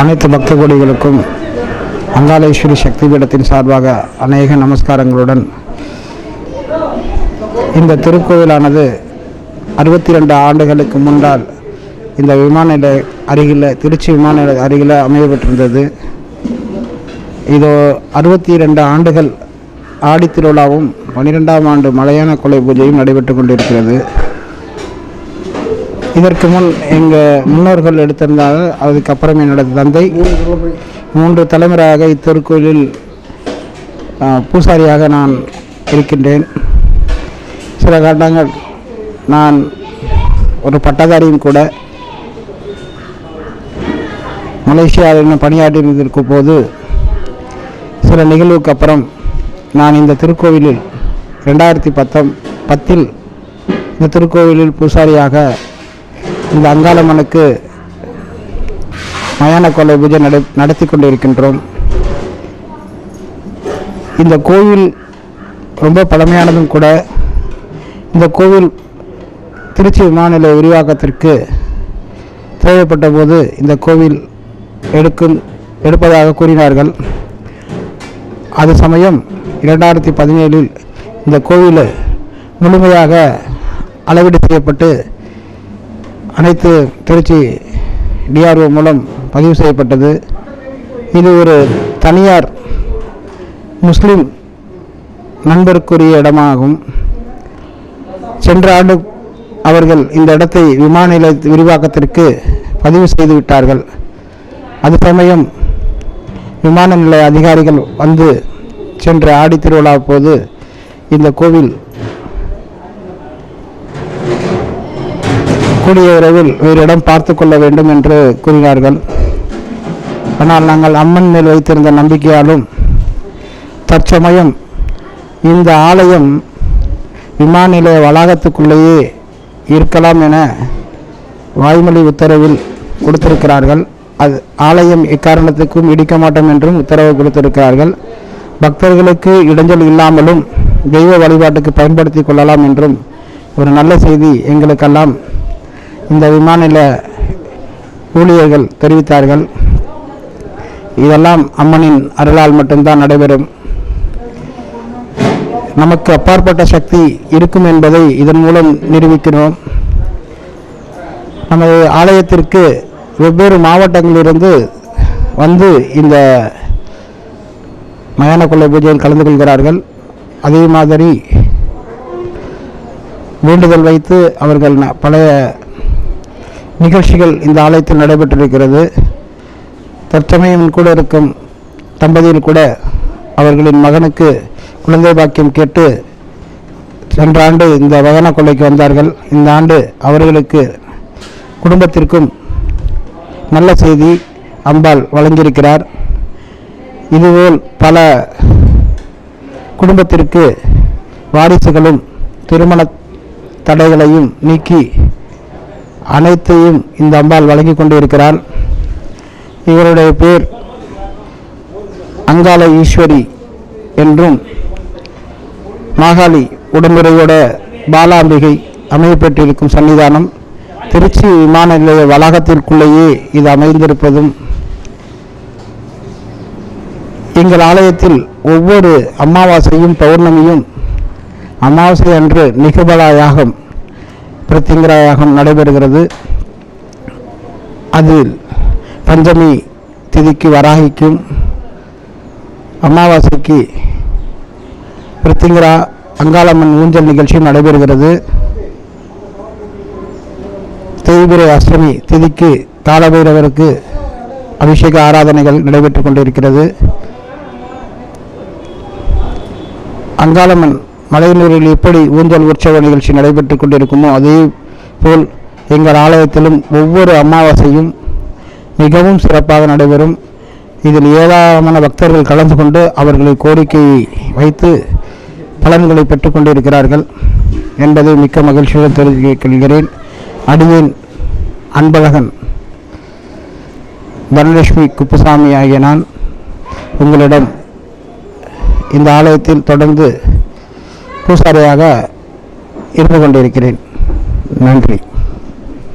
அனைத்து பக்த கோடிகளுக்கும் அங்காளேஸ்வரி சக்தி பீடத்தின் சார்பாக அநேக நமஸ்காரங்களுடன் இந்த திருக்கோவிலானது அறுபத்தி ரெண்டு ஆண்டுகளுக்கு முன்னால் இந்த விமான நிலைய அருகில் திருச்சி விமான நிலைய அருகில் அமையப்பட்டிருந்தது. இதோ அறுபத்தி ரெண்டு ஆண்டுகள் ஆடித்திருவிழாவும் பன்னிரெண்டாம் ஆண்டு மலையான கொலை பூஜையும் நடைபெற்று கொண்டிருக்கிறது. இதற்கு முன் எங்கள் முன்னோர்கள் எடுத்திருந்தாங்க அதுக்கப்புறம் என்னோட தந்தை. மூன்று தலைமுறையாக இத்திருக்கோயிலில் பூசாரியாக நான் இருக்கின்றேன். சில காரணங்கள் நான் ஒரு பட்டதாரியும் கூட மலேசியாவில் பணியாற்றியிருந்திருக்கும் போது சில நிகழ்வுக்கு அப்புறம் நான் இந்த திருக்கோவிலில் ரெண்டாயிரத்தி பத்தம் பத்தில் இந்த திருக்கோவிலில் பூசாரியாக இந்த அங்காளம்மனுக்கு மயான கொலை பூஜை நட நடத்தி கொண்டிருக்கின்றோம். இந்த கோவில் ரொம்ப பழமையானதும் கூட இந்த கோவில் திருச்சி விமான நிலைய விரிவாக்கத்திற்கு தேவைப்பட்ட போது இந்த கோவில் எடுக்கும் எடுப்பதாக கூறினார்கள். அது சமயம் இரண்டாயிரத்தி பதினேழில் இந்த கோவில் முழுமையாக அளவீடு செய்யப்பட்டு அனைத்து திருச்சி டிஆர்ஓ மூலம் பதிவு செய்யப்பட்டது. இது ஒரு தனியார் முஸ்லீம் நண்பருக்குரிய இடமாகும். சென்ற ஆண்டு அவர்கள் இந்த இடத்தை விமான நிலைய விரிவாக்கத்திற்கு பதிவு செய்து விட்டார்கள். அது சமயம் விமான நிலைய அதிகாரிகள் வந்து சென்ற ஆடி திருவிழா போது இந்த கோவில் கூடிய விரைவில் வேறு இடம் பார்த்து கொள்ள வேண்டும் என்று கூறினார்கள். ஆனால் நாங்கள் அம்மன் மேல் வைத்திருந்த நம்பிக்கையாலும் தற்சமயம் இந்த ஆலயம் விமான நிலைய வளாகத்துக்குள்ளேயே இருக்கலாம் என வாய்மொழி உத்தரவில் கொடுத்திருக்கிறார்கள். அது ஆலயம் எக்காரணத்துக்கும் இடிக்க மாட்டோம் என்றும் உத்தரவு கொடுத்திருக்கிறார்கள். பக்தர்களுக்கு இடைஞ்சல் இல்லாமலும் தெய்வ வழிபாட்டுக்கு பயன்படுத்தி கொள்ளலாம் என்றும் ஒரு நல்ல செய்தி எங்களுக்கெல்லாம் இந்த விமான நிலைய ஊழியர்கள் தெரிவித்தார்கள். இதெல்லாம் அம்மனின் அருளால் மட்டும்தான் நடைபெறும். நமக்கு அப்பாற்பட்ட சக்தி இருக்கும் என்பதை இதன் மூலம் நிரூபிக்கிறோம். நமது ஆலயத்திற்கு வெவ்வேறு மாவட்டங்களிலிருந்து வந்து இந்த மயான கொள்ளை பூஜையில் கலந்து கொள்கிறார்கள். அதே மாதிரி வேண்டுதல் வைத்து அவர்கள் ந- பழைய நிகழ்ச்சிகள் இந்த ஆலயத்தில் நடைபெற்றிருக்கிறது. தற்சமயம் கூட இருக்கும் தம்பதியில் கூட அவர்களின் மகனுக்கு குழந்தை பாக்கியம் கேட்டு சென்ற ஆண்டு இந்த வகன கொள்ளைக்கு வந்தார்கள். இந்த ஆண்டு அவர்களுக்கு குடும்பத்திற்கும் நல்ல செய்தி அம்பாள் வழங்கியிருக்கிறார். இதுபோல் பல குடும்பத்திற்கு வாரிசுகளும் திருமண தடைகளையும் நீக்கி அனைத்தையும் இந்த அம்பாள் வழங்கி கொண்டு இருக்கிறாள் இவருடைய பேர் அங்காள ஈஸ்வரி என்றும் மாகாளி உடம்புரையோட பாலாம்பிகை அமையப்பெற்றிருக்கும் சன்னிதானம் திருச்சி விமான நிலைய வளாகத்திற்குள்ளேயே இது அமைந்திருப்பதும் எங்கள் ஆலயத்தில் ஒவ்வொரு அமாவாசையும் பௌர்ணமியும் அமாவாசை அன்று நிகபலா யாகம் பிரத்திங்கரா யாகம் நடைபெறுகிறது. அதில் பஞ்சமி திதிக்கு வராகிக்கும். அமாவாசைக்கு பிருத்திங்கரா அங்காளம்மன் ஊஞ்சல் நிகழ்ச்சியும் நடைபெறுகிறது. தேய்பிரை அஷ்டமி திதிக்கு காலபைரவருக்கு அபிஷேக ஆராதனைகள் நடைபெற்றுக் கொண்டிருக்கிறது. அங்காளம்மன் மலையனூரில் எப்படி ஊஞ்சல் உற்சவ நிகழ்ச்சி நடைபெற்று கொண்டிருக்குமோ அதே போல் எங்கள் ஆலயத்திலும் ஒவ்வொரு அமாவாசையும் மிகவும் சிறப்பாக நடைபெறும். இதில் ஏராளமான பக்தர்கள் கலந்து கொண்டு அவர்களை கோரிக்கை வைத்து பலன்களை பெற்றுக் கொண்டிருக்கிறார்கள் என்பதை மிக்க மகிழ்ச்சியுடன் தெரிவித்துக் கொள்கிறேன் அடியேன் அன்பழகன் தனலட்சுமி குப்புசாமி ஆகிய நான் உங்களிடம் இந்த ஆலயத்தில் தொடர்ந்து பூசாரியாக இருந்து கொண்டிருக்கிறேன் நன்றி.